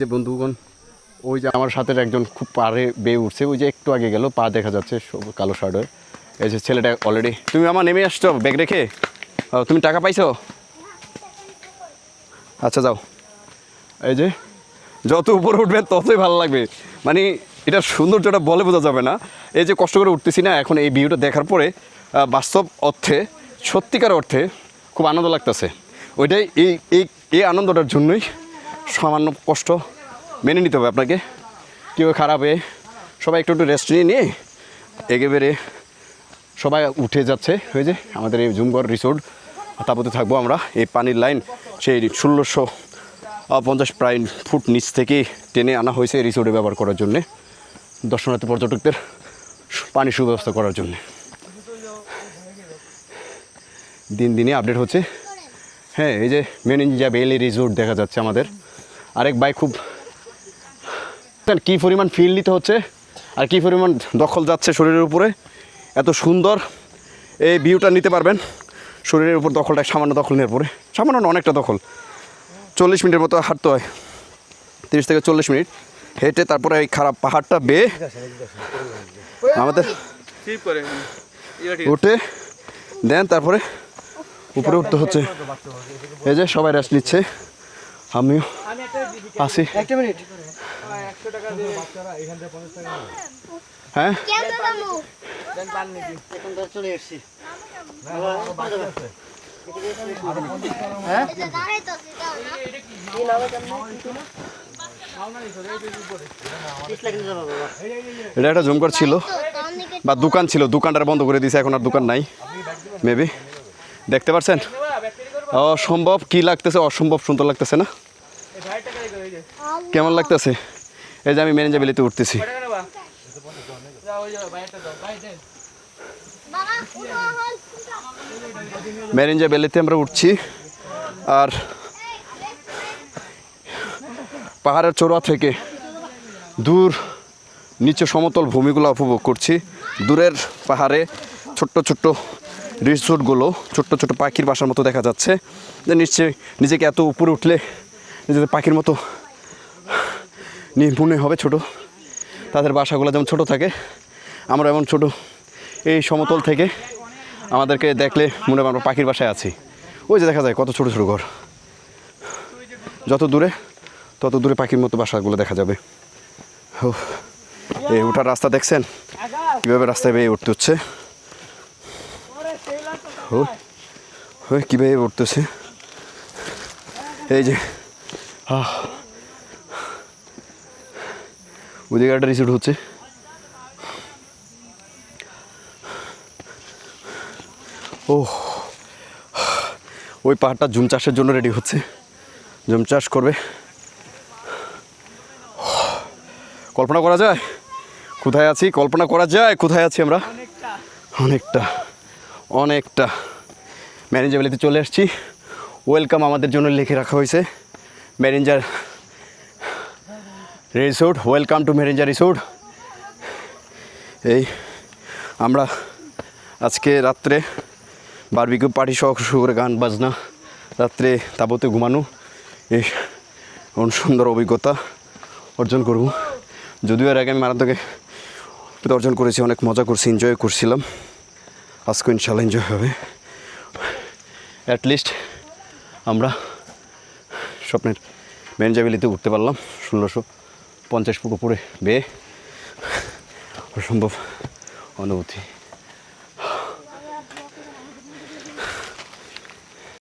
যে বন্ধুগণ, ওই যে আমার সাথে একজন খুব পারে বেয়ে উঠছে, ওই যে একটু আগে গেল, পা দেখা যাচ্ছে কালো শার্ট হয়ে। এই যে ছেলেটা অলরেডি তুমি আমার নেমে আসছো, ব্যাগ রেখে? তুমি টাকা পাইছো? আচ্ছা যাও। এই যে, যত উপরে উঠবে ততই ভালো লাগবে। মানে এটার সৌন্দর্যটা বলে বোঝা যাবে না। এই যে কষ্ট করে উঠতেছি না, এখন এই ভিউটা দেখার পরে বাস্তব অর্থে, সত্যিকার অর্থে খুব আনন্দ লাগতেছে। ওইটাই এই এই আনন্দটার জন্যই সামান্য কষ্ট মেনে নিতে হবে আপনাকে। কেউ খারাপে সবাই একটু একটু রেস্ট নিয়ে নিয়ে একেবারে সবাই উঠে যাচ্ছে। হয়ে যে আমাদের এই জুমগড় রিসোর্ট তাপতে থাকব আমরা। এই পানির লাইন সেই ষোলোশো পঞ্চাশ প্রায় ফুট নিচ থেকে টেনে আনা হয়েছে এই রিসোর্টে ব্যবহার করার জন্যে। দর্শনার্থী, পর্যটকদের পানি সুব্যবস্থা করার জন্যে। দিন দিনে আপডেট হচ্ছে। হ্যাঁ এই যে মেনিনজা বেলি রিসোর্ট দেখা যাচ্ছে আমাদের। আরেক বাইক খুব কী পরিমাণ ফিল নিতে হচ্ছে আর কী পরিমাণ দখল যাচ্ছে শরীরের উপরে, এত সুন্দর এই ভিউটা নিতে পারবেন। শরীরের উপর দখলটা সামান্য দখল নেওয়ার পরে। সামান্য অনেকটা দখল। চল্লিশ মিনিটের মতো হাঁটতে হয়। তিরিশ থেকে চল্লিশ মিনিট হেঁটে তারপরে এই খারাপ পাহাড়টা বেয়ে আমাদের উঠে, দেন তারপরে উপরে উঠতে হচ্ছে। এই যে সবাই রেস্ট নিচ্ছে। আমিও আসি। হ্যাঁ? এখন তো চলে এসছি। এটা একটা জমকর ছিল। বা দোকান ছিল দোকানটা বন্ধ করে দিয়েছে এখন আর দোকান নাই। মেবি দেখতে পাচ্ছেন অসম্ভব, কি লাগতেছে? অসম্ভব সুন্দর লাগতেছে না? কেমন লাগতেছে? এই যে আমি ম্যানেজার বেলিতে উঠতেছি। ম্যারেঞ্জা বেলিতে আমরা উঠছি। আর পাহাড়ের চোরা থেকে দূর, নিচে সমতল ভূমিগুলো উপভোগ করছি। দূরের পাহাড়ে ছোট্ট ছোট্ট রিসোর্টগুলো ছোট্ট ছোট্ট পাখির বাসার মতো দেখা যাচ্ছে। যে নিশ্চয়ই নিজেকে এত উপরে উঠলে নিজেদের পাখির মতো নি- মনে হবে ছোট। তাদের বাসাগুলো যেমন ছোট থাকে আমরা এমন ছোট এই সমতল থেকে আমাদেরকে দেখলে মনে আমরা পাখির বাসায় আছি। ওই যে দেখা যায় কত ছোট ছোট ঘর। যত দূরে তত দূরে পাখির মতো বাসাগুলো দেখা যাবে। উফ, এই ওঠার রাস্তা দেখছেন? কীভাবে রাস্তায় বেয়ে উঠতে হচ্ছে? ও কীভাবে উঠতেছে এই যে। ওদিকে একটা রিসিট হচ্ছে। ও ওই পাহাড়টা জুম চাষের জন্য রেডি হচ্ছে। জুম চাষ করবে। কল্পনা করা যায়? কোথায় আছি? কল্পনা করা যায়? কোথায় আছি আমরা? অনেকটা। অনেকটা ম্যানেজেবিলিতে চলে আসছি। ওয়েলকাম আমাদের জন্য লিখে রাখা হয়েছে। Manager resort welcome to manager resort এই, আমরা আজকে রাত্রে বারবিকিউ পার্টি সহ শুরু করে গান বাজনা, রাত্রে তাবতে ঘুমানো, এই সুন্দর অভিজ্ঞতা অর্জন করব। যদিও এর আগে আমি মারাত্মকে অর্জন করেছি, অনেক মজা করছি এনজয় করছিলাম। আজকে ইনশাল্লাহ হবে। অ্যাটলিস্ট আমরা স্বপ্নের মেনজাবিলিতে উঠতে পারলাম। ষোলোশো পঞ্চাশ ফুট উপরে বেয়ে অসম্ভব অনুভূতি।